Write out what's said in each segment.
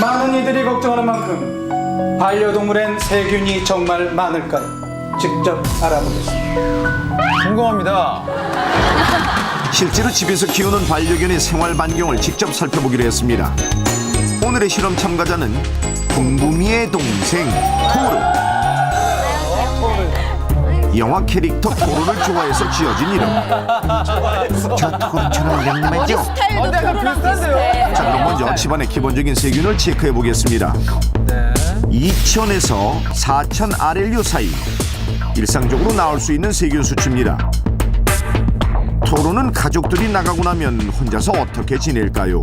많은 이들이 걱정하는 만큼 반려동물엔 세균이 정말 많을까요? 직접 알아보겠습니다. 궁금합니다. 실제로 집에서 키우는 반려견의 생활 반경을 직접 살펴보기로 했습니다. 오늘의 실험 참가자는 궁금이의 동생 토르. 영화 캐릭터 토르를 좋아해서 지어진 이름. 저 토르처럼 맹맹하죠? 어, 근데 약간 비슷한데요? 자 그럼 먼저 집안의 기본적인 세균을 체크해 보겠습니다. 2000에서 4000 RLU 사이 일상적으로 나올 수 있는 세균 수치입니다. 토로는 가족들이 나가고 나면 혼자서 어떻게 지낼까요?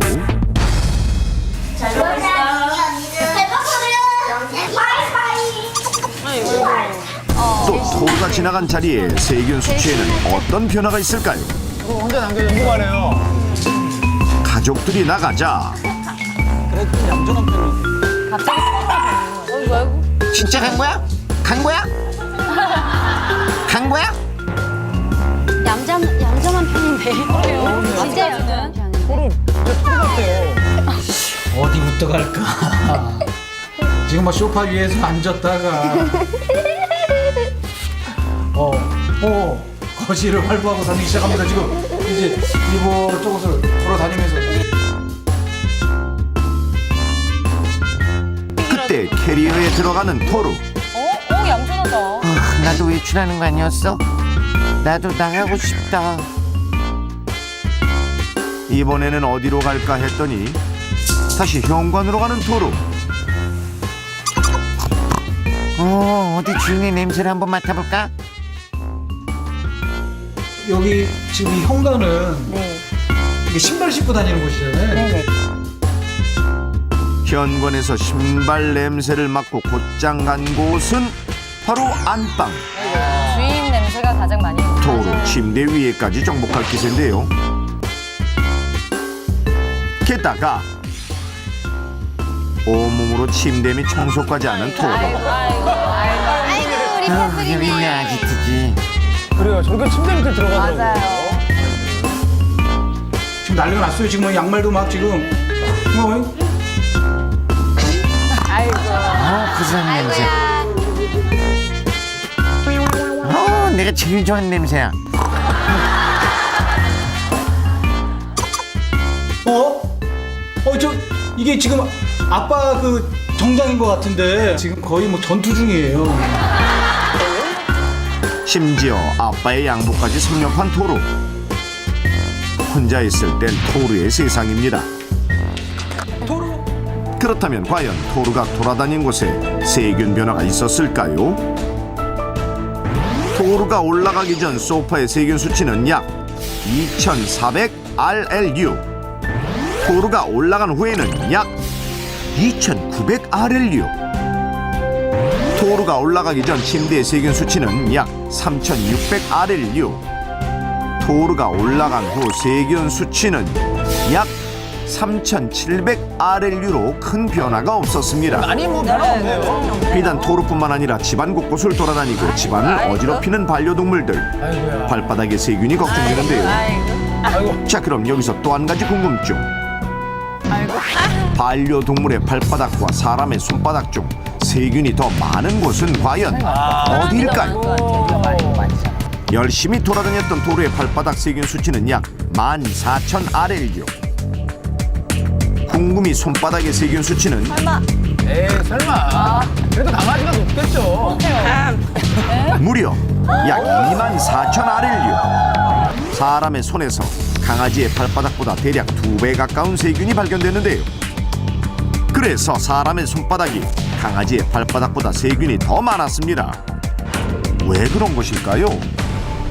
또 토로가 지나간 자리에 세균 수치에는 어떤 변화가 있을까요? 이거 혼자 남겨 궁금하네요. 가족들이 나가자 진짜 간 거야? 간 거야? 간 거야? 얌전 얌전한 편인데. 그래요? 진짜 얌전한 편인데. 토르 진짜 토르 같아요. 어디부터 갈까? 지금 뭐 소파 위에서 앉았다가 어, 어, 거실을 활보하고 다니기 시작합니다. 지금 이제 이곳 저곳을 돌아다니면서 그때 캐리어에 들어가는 토르 어? 어, 얌전하다. 아, 나도 외출하는 거 아니었어? 나도 나가고 싶다. 이번에는 어디로 갈까 했더니 다시 현관으로 가는 토르 어, 어디 주인의 냄새를 한번 맡아볼까? 여기 지금 이 현관은 네. 이게 신발 신고 다니는 곳이잖아요. 네네. 현관에서 신발 냄새를 맡고 곧장 간 곳은 바로 안방 주인 냄새가 가장 많이. 토르 침대 위에까지 정복할 기세인데요 게다가 온몸으로 침대 및 청소까지 하는 토르 아이고, 아이고, 아이고. 어, 여기 있네 아지트지. 그래요. 저렇게 침대 밑에 들어가더라고요. 맞아요. 지금 난리가 났어요. 지금 뭐 양말도 막 지금 뭐 아이고. 어, 구수한 냄새. 어, 내가 제일 좋아하는 냄새야. 어? 어, 저 이게 지금 아빠 그 정장인 것 같은데 지금 거의 뭐 전투 중이에요. 심지어 아빠의 양복까지 섭렵한 토르 혼자 있을 땐 토르의 세상입니다. 토르 그렇다면 과연 토르가 돌아다닌 곳에 세균 변화가 있었을까요? 토르가 올라가기 전 소파의 세균 수치는 약 2400 RLU 토르가 올라간 후에는 약 2900 RLU 토르가 올라가기 전 침대의 세균 수치는 약 3600 RLU 토르가 올라간 후 세균 수치는 약 3700 RLU로 큰 변화가 없었습니다. 아니 뭐 별로 없네요. 비단 토르뿐만 아니라 집안 곳곳을 돌아다니고 집안을 어지럽히는 반려동물들 아이고야. 발바닥에 세균이 걱정되는데요. 아이고. 자 그럼 여기서 또 한 가지 궁금증. 반려동물의 발바닥과 사람의 손바닥 중 세균이 더 많은 곳은 과연 어디일까요? 열심히 돌아다녔던 도로의 발바닥 세균 수치는 약 14,000 RLU. 궁금이 손바닥의 세균 수치는 에이 설마. 그래도 강아지가 높겠죠. 무려 약24,000 RLU. 사람의 손에서 강아지의 발바닥보다 대략 두 배 가까운 세균이 발견됐는데요. 그래서 사람의 손바닥이 강아지의 발바닥보다 세균이 더 많았습니다. 왜 그런 것일까요?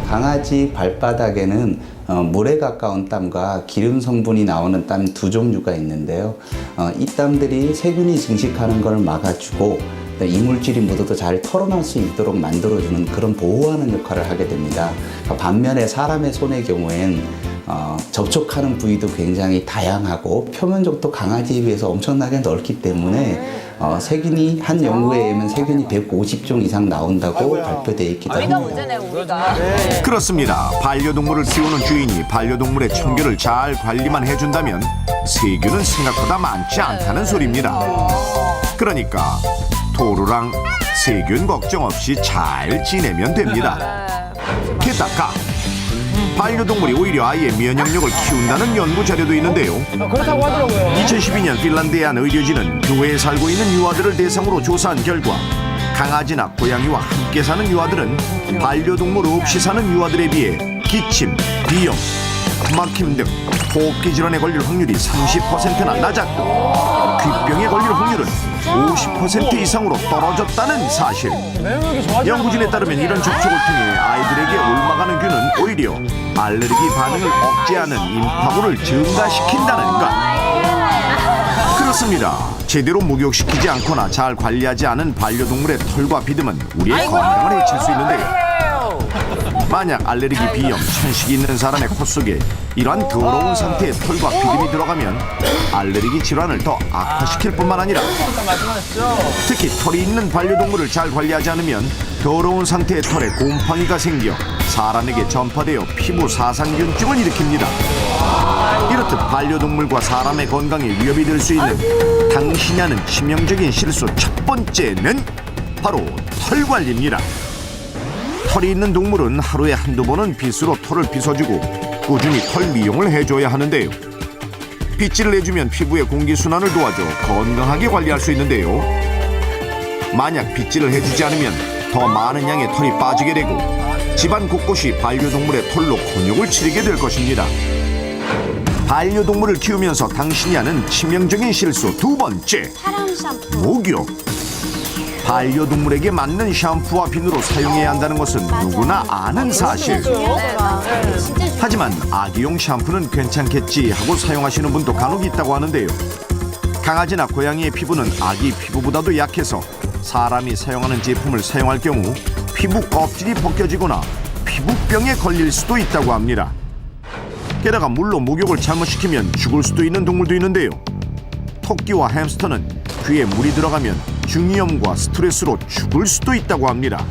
강아지 발바닥에는 어, 물에 가까운 땀과 기름 성분이 나오는 땀 두 종류가 있는데요. 어, 이 땀들이 세균이 증식하는 걸 막아주고 또 이물질이 묻어도 잘 털어낼 수 있도록 만들어주는 그런 보호하는 역할을 하게 됩니다. 반면에 사람의 손의 경우엔 어, 접촉하는 부위도 굉장히 다양하고 표면적도 강아지에 비해서 엄청나게 넓기 때문에 어, 세균이 한 연구에 의하면 세균이 150종 이상 나온다고 발표되어 있기도 우리가 합니다. 문제네 우리가. 그렇습니다. 반려동물을 키우는 주인이 반려동물의 청결을 잘 관리만 해준다면 세균은 생각보다 많지 않다는 소리입니다. 그러니까 토르랑 세균 걱정 없이 잘 지내면 됩니다. 게다가 반려동물이 오히려 아이의 면역력을 키운다는 연구 자료도 있는데요. 아, 그렇다고 하더라고요. 2012년 핀란드의 한 의료진은 교외에 살고 있는 유아들을 대상으로 조사한 결과 강아지나 고양이와 함께 사는 유아들은 반려동물 없이 사는 유아들에 비해 기침, 비염, 막힘 등 호흡기 질환에 걸릴 확률이 30%나 낮았고 귀병에 걸릴 확률은 50% 이상으로 떨어졌다는 사실. 좋아지 연구진에 따르면 이런 접촉을 통해 아이들에게 옮아가는 균은 오히려 알레르기 반응을 억제하는 임파고를 증가시킨다는 것. 그렇습니다. 제대로 목욕시키지 않거나 잘 관리하지 않은 반려동물의 털과 비듬은 우리의 건강을 해칠 수 있는데요. 만약 알레르기 비염, 천식이 있는 사람의 코 속에 이러한 더러운 상태의 털과 비듬이 들어가면 알레르기 질환을 더 악화시킬 뿐만 아니라? 특히 털이 있는 반려동물을 잘 관리하지 않으면 더러운 상태의 털에 곰팡이가 생겨 사람에게 전파되어 피부 사상균증을 일으킵니다. 이렇듯 반려동물과 사람의 건강에 위협이 될 수 있는 당신이 하는 치명적인 실수 첫 번째는 바로 털 관리입니다. 털이 있는 동물은 하루에 한두 번은 빗으로 털을 빗어주고 꾸준히 털 미용을 해줘야 하는데요. 빗질을 해주면 피부의 공기순환을 도와줘 건강하게 관리할 수 있는데요. 만약 빗질을 해주지 않으면 더 많은 양의 털이 빠지게 되고 집안 곳곳이 반려동물의 털로 곤욕을 치르게 될 것입니다. 반려동물을 키우면서 당신이 하는 치명적인 실수 두 번째. 목욕 반려동물에게 맞는 샴푸와 비누로 사용해야 한다는 것은 누구나 아는 사실 하지만 아기용 샴푸는 괜찮겠지 하고 사용하시는 분도 간혹 있다고 하는데요. 강아지나 고양이의 피부는 아기 피부보다도 약해서 사람이 사용하는 제품을 사용할 경우 피부 껍질이 벗겨지거나 피부병에 걸릴 수도 있다고 합니다. 게다가 물로 목욕을 잘못시키면 죽을 수도 있는 동물도 있는데요. 토끼와 햄스터는 귀에 물이 들어가면 중이염과 스트레스로 죽을 수도 있다고 합니다.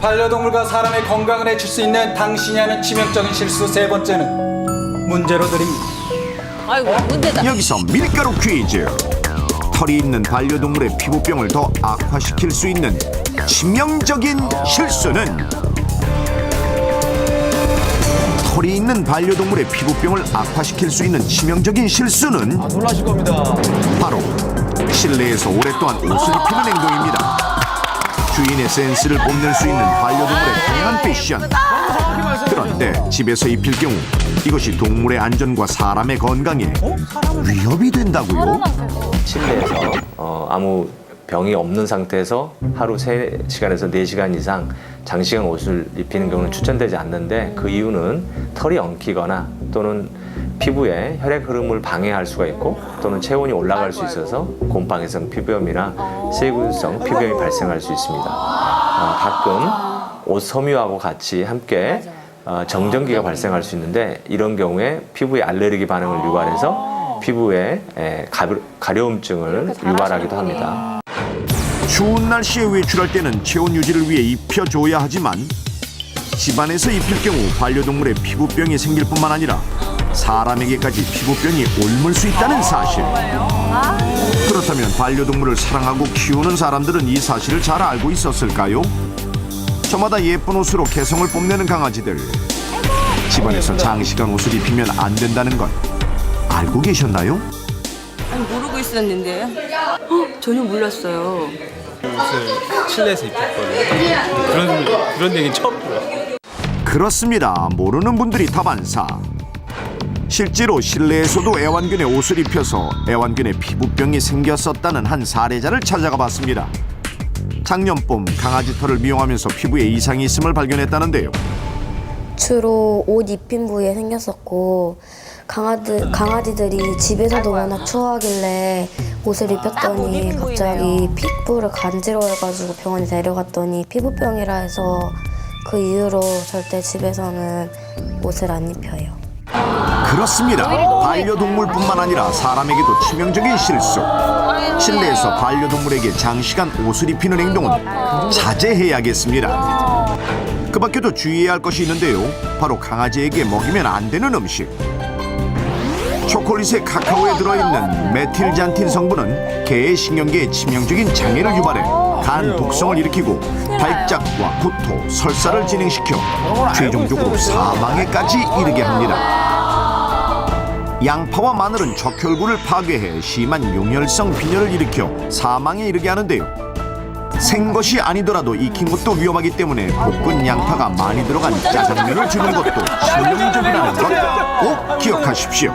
반려동물과 사람의 건강을 해칠 수 있는 당신이 하는 치명적인 실수 세 번째는 문제로 드립니다. 아이고 문제다. 여기서 밀가루 퀴즈. 털이 있는 반려동물의 피부병을 더 악화시킬 수 있는 치명적인 실수는 털이 있는 반려동물의 피부병을 악화시킬 수 있는 치명적인 실수는 아, 놀라실 겁니다. 바로 실내에서 오랫동안 옷을 입히는 행동입니다. 주인의 센스를 뽐낼 수 있는 반려동물의 다양한 패션. 그런데 집에서 입힐 경우 이것이 동물의 안전과 사람의 건강에 위협이 된다고요? 실내에서 어, 아무 병이 없는 상태에서 하루 3시간에서 4시간 이상 장시간 옷을 입히는 경우는 추천되지 않는데 그 이유는 털이 엉키거나 또는 피부에 혈액 흐름을 방해할 수가 있고 또는 체온이 올라갈 수 있어서 곰팡이성 피부염이나 세균성 피부염이 발생할 수 있습니다. 어, 가끔 옷 섬유하고 같이 함께 어, 정전기가 발생할 수 있는데 이런 경우에 피부에 알레르기 반응을 유발해서 피부에 에, 가려- 가려움증을 유발하기도 합니다. 추운 날씨에 외출할 때는 체온 유지를 위해 입혀줘야 하지만 집안에서 입힐 경우 반려동물의 피부병이 생길 뿐만 아니라 사람에게까지 피부병이 옮을 수 있다는 사실. 그렇다면 반려동물을 사랑하고 키우는 사람들은 이 사실을 잘 알고 있었을까요? 저마다 예쁜 옷으로 개성을 뽐내는 강아지들. 집안에서 장시간 옷을 입히면 안 된다는 것 알고 계셨나요? 아니, 모르고 있었는데요. 헉, 전혀 몰랐어요. 실내에서 입혔거든요. 그런 그런 얘기 처음 들어요. 그렇습니다. 모르는 분들이 다반사. 실제로 실내에서도 애완견의 옷을 입혀서 애완견의 피부병이 생겼었다는 한 사례자를 찾아가 봤습니다. 작년 봄 강아지 털을 미용하면서 피부에 이상이 있음을 발견했다는데요. 주로 옷 입힌 부위에 생겼었고 강아지, 강아지들이 집에서도 워낙 추워하길래 옷을 입혔더니 갑자기 피부를 간지러워해가지고 병원에 데려갔더니 피부병이라 해서 그 이후로 절대 집에서는 옷을 안 입혀요. 그렇습니다. 반려동물뿐만 아니라 사람에게도 치명적인 실수. 실내에서 반려동물에게 장시간 옷을 입히는 행동은 자제해야겠습니다. 그 밖에도 주의해야 할 것이 있는데요. 바로 강아지에게 먹이면 안 되는 음식. 초콜릿의 카카오에 들어있는 메틸잔틴 성분은 개의 신경계에 치명적인 장애를 유발해 간 독성을 일으키고 발작과 구토, 설사를 진행시켜 최종적으로 사망에까지 이르게 합니다. 양파와 마늘은 적혈구를 파괴해 심한 용혈성 빈혈을 일으켜 사망에 이르게 하는데요. 생것이 아니더라도 익힌 것도 위험하기 때문에 볶은 양파가 많이 들어간 짜장면을 주는 것도 치명적이라는 것 꼭 기억하십시오.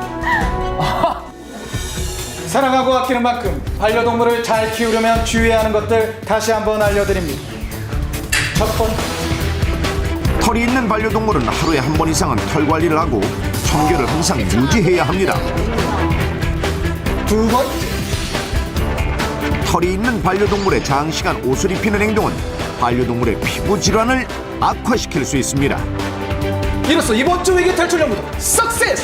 사랑하고 아끼는 만큼 반려동물을 잘 키우려면 주의해야 하는 것들 다시 한번 알려드립니다. 첫 번째, 털이 있는 반려동물은 하루에 한 번 이상은 털 관리를 하고 청결을 항상 유지해야 합니다. 두 번째, 털이 있는 반려동물에 장시간 옷을 입히는 행동은 반려동물의 피부 질환을 악화시킬 수 있습니다. 이로써 이번 주 위기 탈출 연구도 석세스!